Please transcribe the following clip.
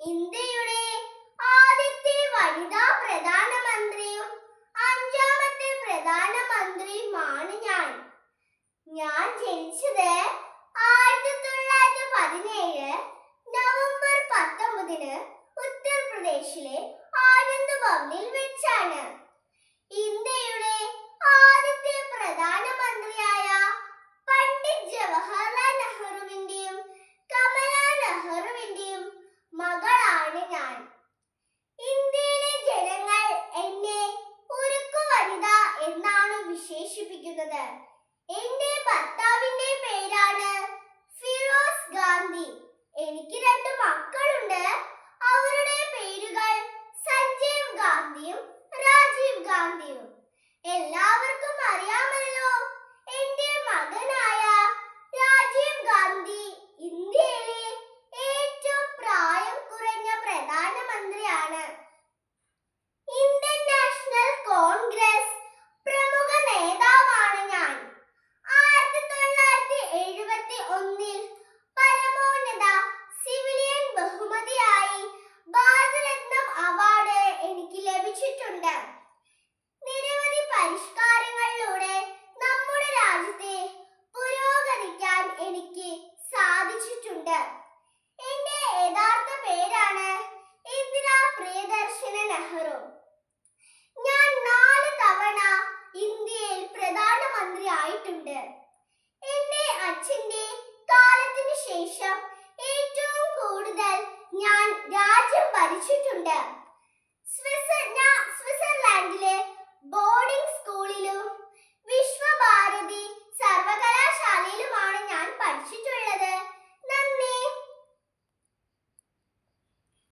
ഇന്ത്യയുടെ ആദ്യത്തെ വനിതാ പ്രധാനമന്ത്രിയും അഞ്ചാമത്തെ പ്രധാനമന്ത്രിയുമാണ് ഞാൻ. ഞാൻ ജനിച്ചത് ആയിരത്തി തൊള്ളായിരത്തി പതിനേഴ് നവംബർ പത്തൊമ്പതിന് ഉത്തർപ്രദേശിലെ ആനന്ദ് ഭവനിൽ വെച്ചാണ്. ഇന്ത്യയുടെ ആദ്യത്തെ ഇന്ത്യയിലെ ജനങ്ങൾ എന്നെ ഉരുക്കു വനിത എന്നാണ് വിശേഷിപ്പിക്കുന്നത്. എന്റെ ഭർത്താവിന്റെ പേരാണ് ഫിറോസ് ഗാന്ധി. എനിക്ക് രണ്ട് മക്കളുണ്ട്. അവരുടെ പേരുകൾ സഞ്ജീവ് ഗാന്ധിയും രാജീവ് ഗാന്ധിയും. എല്ലാവർക്കും അറിയാമല്ലോ എത്തിയിട്ടുണ്ട് നിരവധി പരിഷ്കാരങ്ങളിലൂടെ നമ്മുടെ രാജ്യത്തെ പുരോഗതിക്കാൻ എനിക്ക് സാധിച്ചിട്ടുണ്ട്. എന്റെ യഥാർത്ഥ പേരാണ് ഇന്ദിര പ്രിയദർശന നെഹ്റു. ഞാൻ നാല് തവണ ഇന്ത്യയിൽ പ്രധാനമന്ത്രി ആയിട്ടുണ്ട് എന്റെ അച്ഛന്റെ കാലത്തിന് ശേഷം ഏറ്റവും കൂടുതൽ ഞാൻ രാജ്യം ഭരിച്ചിട്ടുണ്ട്. ശ്വസന